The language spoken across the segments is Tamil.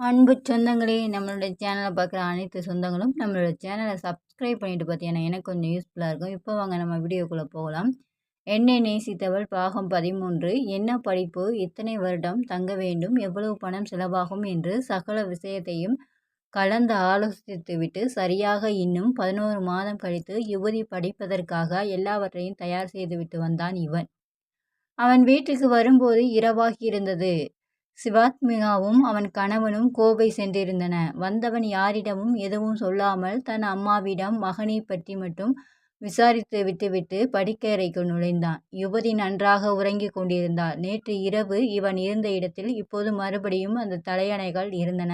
அன்பு சொந்தங்களே நம்மளுடைய சேனலை பார்க்குற அனைத்து சொந்தங்களும் நம்மளோட சேனலை சப்ஸ்கிரைப் பண்ணிட்டு பார்த்தீங்கன்னா எனக்கு கொஞ்சம் யூஸ்ஃபுல்லாக இருக்கும். இப்போ வாங்க நம்ம வீடியோக்குள்ளே போகலாம். என்னை நேசித்தவள் பாகம் பதிமூன்று. என்ன படிப்பு? எத்தனை வருடம்? தங்க வேண்டும். எவ்வளவு பணம் செலவாகும் என்று சகல விஷயத்தையும் கலந்து ஆலோசித்துவிட்டு சரியாக இன்னும் பதினோரு மாதம் கழித்து யுவதி படிப்பதற்காக எல்லாவற்றையும் தயார் செய்துவிட்டு வந்தான் இவன். அவன் வீட்டுக்கு வரும்போது இரவாகி இருந்தது. சிவாத்மிகாவும் அவன் கணவனும் கோவை சென்றிருந்தன. வந்தவன் யாரிடமும் எதுவும் சொல்லாமல் தன் அம்மாவிடம் மகனை பற்றி மட்டும் விசாரித்து விட்டுவிட்டு படுக்கையறைக்குள் நுழைந்தான். யுவதி நன்றாக உறங்கிக் கொண்டிருந்தாள். நேற்று இரவு இவன் இருந்த இடத்தில் இப்போது மறுபடியும் அந்த தலையணைகள் இருந்தன.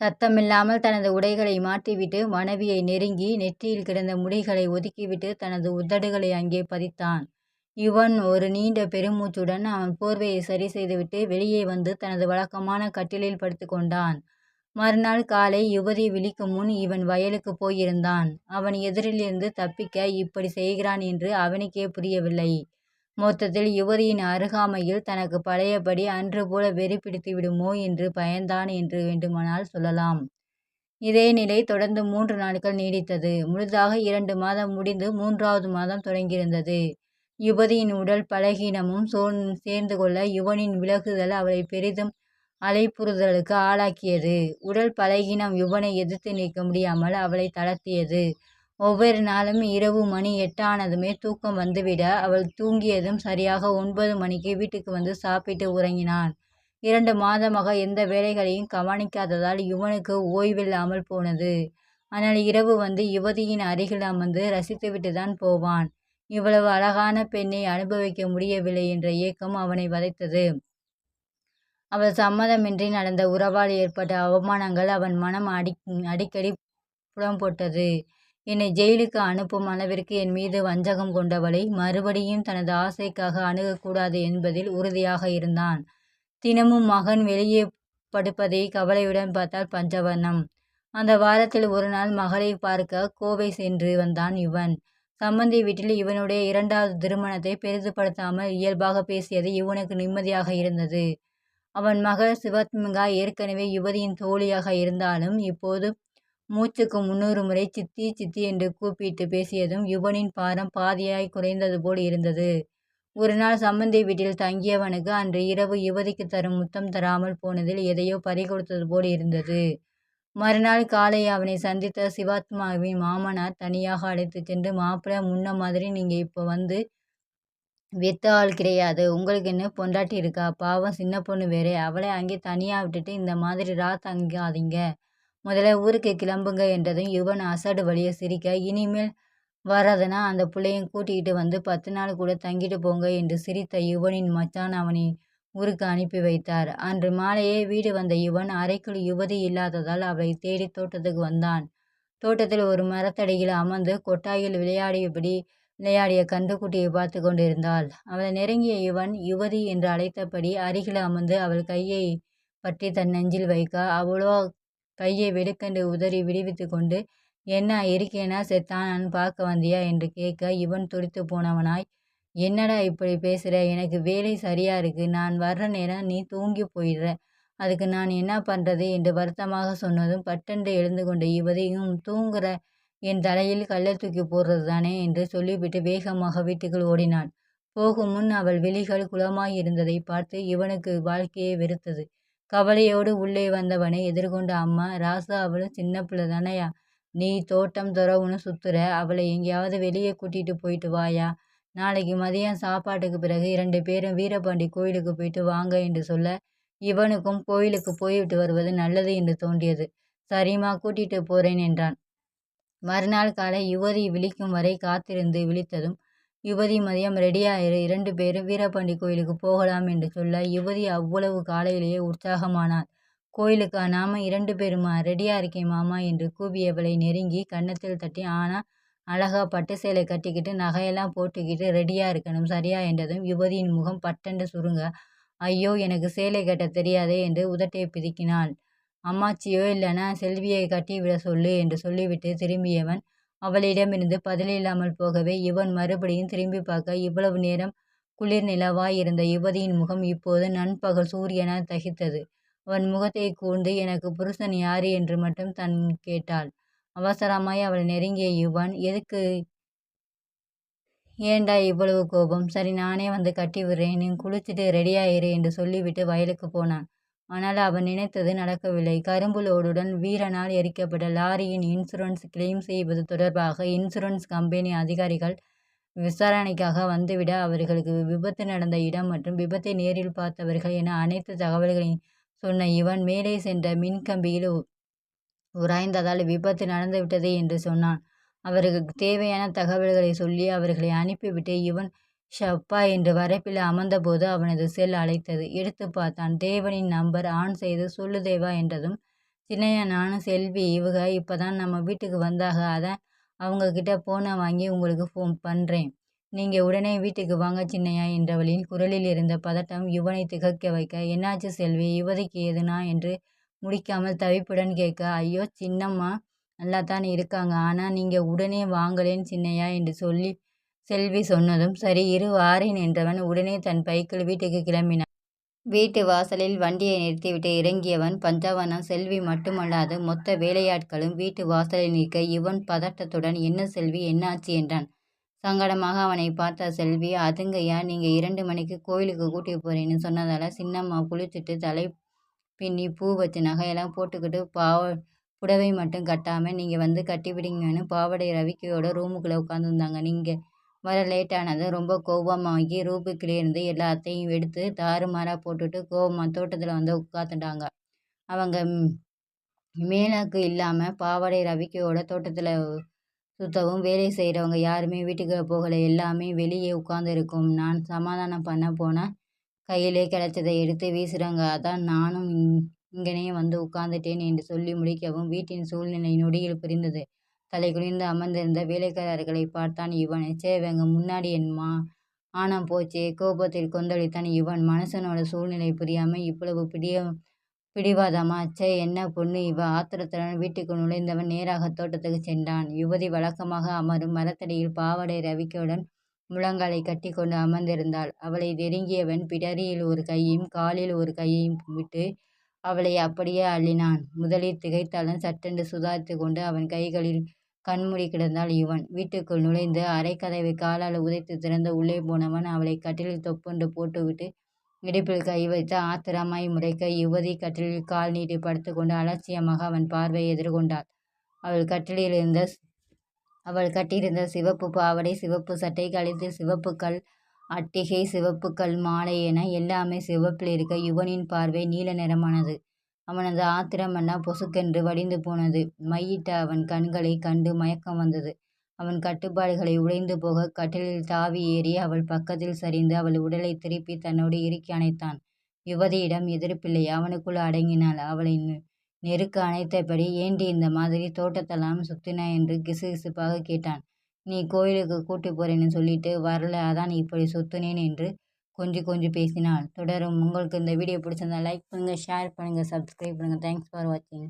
சத்தமில்லாமல் தனது உடைகளை மாற்றிவிட்டு மனைவியை நெருங்கி நெற்றியில் கிடந்த முடிகளை ஒதுக்கிவிட்டு தனது உதடுகளை அங்கே பதித்தான். இவன் ஒரு நீண்ட பெருமூச்சுடன் அவன் போர்வையை சரி செய்துவிட்டு வெளியே வந்து தனது வழக்கமான கட்டிலில் படுத்துக்கொண்டான் மறுநாள் காலை யுவதி விழிக்கும் முன் இவன் வயலுக்கு போயிருந்தான். அவன் எதிரிலிருந்து தப்பிக்க இப்படி செய்கிறான் என்று அவனுக்கே புரியவில்லை. மொத்தத்தில் யுவதியின் அருகாமையில் தனக்கு பழையபடி அன்று போல வெறி பிடித்து விடுமோ என்று பயந்தான் என்று வேண்டுமானால் சொல்லலாம். இதே நிலை தொடர்ந்து மூன்று நாட்கள் நீடித்தது. முழுதாக இரண்டு மாதம் முடிந்து மூன்றாவது மாதம் தொடங்கியிருந்தது. யுவதியின் உடல் பலகீனமும் சோன் சேர்ந்து கொள்ள யுவனின் விலகுதல் அவளை பெரிதும் அலைப்புறுதலுக்கு ஆளாக்கியது. உடல் பலகீனம் யுவனை எதிர்த்து நிற்க முடியாமல் அவளை தளர்த்தியது. ஒவ்வொரு நாளும் இரவு மணி எட்டானதுமே தூக்கம் வந்துவிட அவள் தூங்கியதும் சரியாக ஒன்பது மணிக்கு வீட்டுக்கு வந்து சாப்பிட்டு உறங்கினான். இரண்டு மாதமாக எந்த வேலைகளையும் கவனிக்காததால் யுவனுக்கு ஓய்வில்லாமல் போனது. ஆனால் இரவு வந்து யுவதியின் அருகில் அமர்ந்து ரசித்துவிட்டு தான் போவான். இவ்வளவு அழகான பெண்ணை அனுபவிக்க முடியவில்லை என்ற ஏக்கம் அவனை வதைத்தது. அவள் சம்மதமின்றி நடந்த உறவால் ஏற்பட்ட அவமானங்கள் அவன் மனம் அடி அடிக்கடி புடம் போட்டது. என்னை ஜெயிலுக்கு அனுப்பும் அளவிற்கு என் மீது வஞ்சகம் கொண்டவளை மறுபடியும் தனது ஆசைக்காக அணுகக்கூடாது என்பதில் உறுதியாக இருந்தான். தினமும் மகன் வெளியே படுப்பதை கவலையுடன் பார்த்தால் பஞ்சவர்ணம். அந்த வாரத்தில் ஒரு நாள் மகளை பார்க்க கோவை சென்று வந்தான் இவன். சம்பந்தி வீட்டில் இவனுடைய இரண்டாவது திருமணத்தை பெரிதுபடுத்தாமல் இயல்பாக பேசியது இவனுக்கு நிம்மதியாக இருந்தது. அவன் மகள் சிவத்மிகா ஏற்கனவே யுவதியின் தோழியாக இருந்தாலும் இப்போது மூச்சுக்கு முன்னூறு முறை சித்தி சித்தி என்று கூப்பிட்டு பேசியதும் யுவனின் பாரம் பாதியாய் குறைந்தது போல் இருந்தது. ஒரு நாள் சம்பந்தி வீட்டில் தங்கியவனுக்கு அன்று இரவு யுவதிக்கு தரும் முத்தம் தராமல் போனதில் எதையோ பறிகொடுத்தது போல் இருந்தது. மறுநாள் காலை அவனை சந்தித்த சிவாத்மாவின் மாமனார் தனியாக அழைத்து சென்று மாப்பிள்ளை முன்ன மாதிரி நீங்கள் இப்போ வந்து வெத்த ஆள் கிடையாது. உங்களுக்கு என்ன பொண்டாட்டி இருக்கா? பாவம் சின்ன பொண்ணு வேறே. அவளை அங்கே தனியாக விட்டுட்டு இந்த மாதிரி ரா தங்காதீங்க. முதல்ல ஊருக்கு கிளம்புங்க என்றதும் யுவன் அசடு வழியை சிரிக்க இனிமேல் வராதுன்னா அந்த பிள்ளையும் கூட்டிகிட்டு வந்து பத்து நாள் கூட தங்கிட்டு போங்க என்று சிரித்த யுவனின் மச்சான் அவனை ஊருக்கு அனுப்பி வைத்தார். அன்று மாலையே வீடு வந்த இவன் அறைக்குள் யுவதி இல்லாததால் அவளை தேடி தோட்டத்துக்கு வந்தான். தோட்டத்தில் ஒரு மரத்தடியில் அமர்ந்து கொட்டாயில் விளையாடியபடி விளையாடிய கன்றுக்குட்டியை பார்த்து கொண்டிருந்தாள். அவளை நெருங்கிய இவன் யுவதி என்று அழைத்தபடி அருகில் அமர்ந்து அவள் கையை பற்றி தன் நெஞ்சில் வைக்க அவ்வளோ கையை வெடுக்கண்டு உதறி விடுவித்து கொண்டு என்ன இருக்கேனா செத்தானான்னு பார்க்க வந்தியா? என்று கேட்க இவன் துடித்து போனவனாய் என்னடா இப்படி பேசுகிற எனக்கு வேலை சரியாக இருக்குது நான் வர்ற நேரம் நீ தூங்கி போயிடுற. அதுக்கு நான் என்ன பண்ணுறது என்று வருத்தமாக சொன்னதும் பட்டென்று எழுந்து கொண்ட யுவதியும் தூங்குற. என் தலையில் கல்லை தூக்கி போடுறது தானே என்று சொல்லிவிட்டு வேகமாக வீட்டுக்குள் ஓடினாள் போகும் முன் அவள் விழிகள் குளமாய் இருந்ததை பார்த்து இவனுக்கு வாழ்க்கையை வெறுத்தது. கவலையோடு உள்ளே வந்தவனை எதிர்கொண்ட அம்மா ராசா அவளும் சின்ன பிள்ளை தானையா நீ தோட்டம் துறவுன்னு சுத்துற. அவளை எங்கேயாவது வெளியே கூட்டிகிட்டு போயிட்டு வாயா? நாளைக்கு மதியம் சாப்பாட்டுக்கு பிறகு இரண்டு பேரும் வீரபாண்டி கோயிலுக்கு போயிட்டு வாங்க என்று சொல்ல இவனுக்கும் கோயிலுக்கு போய்விட்டு வருவது நல்லது என்று தோன்றியது. சரிம்மா கூட்டிட்டு போறேன் என்றான். மறுநாள் காலை யுவதி விழிக்கும் வரை காத்திருந்து விழித்ததும் யுவதி மதியம் ரெடியாயிரு இரண்டு பேரும் வீரபாண்டி கோயிலுக்கு போகலாம் என்று சொல்ல யுவதி அவ்வளவு காலையிலேயே உற்சாகமானாள். கோயிலுக்கா நாம இரண்டு பேருமா? ரெடியா இருக்கேன் மாமா என்று கூவியவளை நெருங்கி கன்னத்தில் தட்டி ஆனா அழகா பட்டு சேலை கட்டிக்கிட்டு நகையெல்லாம் போட்டுக்கிட்டு ரெடியாக இருக்கணும். சரியா என்றதும் யுவதியின் முகம் பட்டென்று சுருங்க ஐயோ எனக்கு சேலை கட்ட தெரியாதே என்று உதட்டை பிதுக்கினாள். அம்மாச்சியோ இல்லைனா செல்வியை கட்டி விட சொல்லு என்று சொல்லிவிட்டு திரும்பியவன் அவளிடமிருந்து பதிலில்லாமல் போகவே இவன் மறுபடியும் திரும்பி பார்க்க இவ்வளவு நேரம் குளிர் நிலவாய் இருந்த யுவதியின் முகம் இப்போது நண்பகல் சூரியனால் தகித்தது. அவன் முகத்தை கூர்ந்து எனக்கு புருஷன் யாரு? என்று மட்டும் தன் கேட்டாள். அவசரமாய் அவளை நெருங்கிய யுவன் எதுக்கு ஏண்டா இவ்வளவு கோபம்? சரி நானே வந்து கட்டி விடுறேன். நீ குளிச்சுட்டு ரெடியாயிரு என்று சொல்லிவிட்டு வயலுக்கு போனான். ஆனால் அவன் நினைத்தது நடக்கவில்லை. கரும்பு லோடுடன் வீரனால் எரிக்கப்பட்ட லாரியின் இன்சூரன்ஸ் கிளைம் செய்வது தொடர்பாக இன்சூரன்ஸ் கம்பெனி அதிகாரிகள் விசாரணைக்காக வந்துவிட அவர்களுக்கு விபத்து நடந்த இடம் மற்றும் விபத்தை நேரில் பார்த்தவர்கள் என அனைத்து தகவல்களையும் சொன்ன இவன் மேலே சென்ற மின்கம்பியில் உராய்ந்ததால் விபத்து நடந்துவிட்டது என்று சொன்னான். அவர்களுக்கு தேவையான தகவல்களை சொல்லி அவர்களை அனுப்பிவிட்டு இவன் ஷப்பா என்று வரப்பில் அமர்ந்தபோது அவனது செல் அழைத்தது. எடுத்து பார்த்தான். தேவனின் நம்பர் ஆன் செய்து சொல்லு தேவா என்றதும் சின்னையா நானும் செல்வி இவக இப்போதான் நம்ம வீட்டுக்கு வந்தாக அதான் அவங்ககிட்ட போனை வாங்கி உங்களுக்கு ஃபோன் பண்ணுறேன் நீங்கள் உடனே வீட்டுக்கு வாங்க சின்னையா என்றவளின் குரலில் இருந்த பதட்டம் யுவனை திகைக்க வைக்க என்னாச்சு செல்வி யுவதிக்கு எதுனா என்று முடிக்காமல் தவிப்புடன் கேட்க ஐயோ சின்னம்மா நல்லாத்தான் இருக்காங்க ஆனால் நீங்கள் உடனே வாங்களேன் சின்னையா என்று சொல்லி செல்வி சொன்னதும் சரி இரு வாரேன் என்றவன் உடனே தன் பைக்கில் வீட்டுக்கு கிளம்பினான். வீட்டு வாசலில் வண்டியை நிறுத்திவிட்டு இறங்கியவன் பஞ்சவர்ணம் செல்வி மட்டுமல்லாது மொத்த வேலையாட்களும் வீட்டு வாசலில் நிற்க இவன் பதட்டத்துடன் என்ன செல்வி என்னாச்சு என்றான். சங்கடமாக அவனை பார்த்த செல்வி அதுங்கய்யா நீங்கள் இரண்டு மணிக்கு கோயிலுக்கு கூட்டி போறேன்னு சொன்னதால சின்னம்மா குளிச்சுட்டு தலை பின்னி பூ வச்சு நகையெல்லாம் போட்டுக்கிட்டு பாவ புடவை மட்டும் கட்டாமல் நீங்கள் வந்து கட்டிவிடுங்கன்னு பாவாடை ரவிக்கையோட ரூமுக்குள்ளே உட்காந்துருந்தாங்க நீங்கள் வர லேட்டானதும் ரொம்ப கோபமாகி ரூபுக்கிலேருந்து எல்லாத்தையும் எடுத்து தாறுமாறாக போட்டுட்டு கோபமாக தோட்டத்தில் வந்து உட்காந்துட்டாங்க அவங்க மேலாக்கு இல்லாமல் பாவாடை ரவிக்கையோட தோட்டத்தில் சுத்தவும் வேலை செய்கிறவங்க யாருமே வீட்டுக்கு போகலை. எல்லாமே வெளியே உட்காந்துருக்கும் நான் சமாதானம் பண்ண போனால் கையிலே கிடைச்சதை எடுத்து வீசுறாங்க. அதான் நானும் இங்கனே வந்து உட்கார்ந்துட்டேன் என்று சொல்லி முடிக்கவும் வீட்டின் சூழ்நிலை நொடியில் புரிந்தது. தலை குனிந்து அமர்ந்திருந்த வேலைக்காரர்களை பார்த்தான் இவன் ச்சே முன்னாடி என் மானம் போச்சே கோபத்தில் கொந்தளித்தான் இவன் மனுஷனோட சூழ்நிலை புரியாமல் இவ்வளவு பிடிவாதமா ச்சே என்ன பொண்ணு இவ ஆத்திரத்துடன் வீட்டுக்கு நுழைந்தவன் நேராக தோட்டத்துக்கு சென்றான். யுவதி வழக்கமாக அமரும் மரத்தடியில் பாவாடை ரவிக்கையுடன் முழங்காலைக் கட்டிக்கொண்டு அமர்ந்திருந்தாள். அவளை நெருங்கியவன் பிடரியில் ஒரு கையையும் காலில் ஒரு கையையும் விட்டு அவளை அப்படியே அள்ளினான். முதலில் திகைத்தாலும் சட்டென்று சுதாரித்துக் கொண்டு அவன் கைகளில் கண்மூடி கிடந்தாள் இவன் வீட்டுக்குள் நுழைந்து அரைக்கதவை காலால் உதைத்து திறந்து உள்ளே போனவன் அவளை கட்டிலில் தொப்புண்டு போட்டுவிட்டு இடுப்பில் கை வைத்து ஆத்திரமாய் முறைக்க யுவதி கட்டிலில் கால் நீட்டி படுத்துக்கொண்டு அலட்சியமாக அவன் பார்வையை எதிர்கொண்டாள். அவள் கட்டிலில் இருந்த அவள் கட்டியிருந்த சிவப்பு பாவடை சிவப்பு சட்டை கழித்து சிவப்புக்கள் அட்டிகை சிவப்புக்கள் மாலை என எல்லாமே சிவப்பில் இருக்க யுவனின் பார்வை நீல நிறமானது. அவனது ஆத்திரமெல்லாம் பொசுக்கென்று வடிந்து போனது. மையிட்ட அவன் கண்களை கண்டு மயக்கம் வந்தது. அவன் கட்டுப்பாடுகளை உடைந்து போக கட்டிலில் தாவி ஏறி அவள் பக்கத்தில் சரிந்து அவள் உடலை திருப்பி தன்னோடு இறுக்கி அணைத்தான். யுவதியிடம் எதிர்ப்பில்லை. அவனுக்குள் அடங்கினாள். அவளை நெருக்க அணைத்தபடி ஏண்டி இந்த மாதிரி தோட்டத்தெல்லாம் சுத்தின என்று கிசுகிசுப்பாகக் கேட்டான். நீ கோயிலுக்கு கூட்டிப் போறேன்னு சொல்லிட்டு வரல அதான் இப்படி சுத்தினேன் என்று கொஞ்சம் கொஞ்சம் பேசினாள். தொடரும் உங்களுக்கு இந்த வீடியோ பிடிச்சிருந்தா லைக் பண்ணுங்க ஷேர் பண்ணுங்க சப்ஸ்கிரைப் பண்ணுங்க தேங்க்ஸ் ஃபார் வாட்சிங்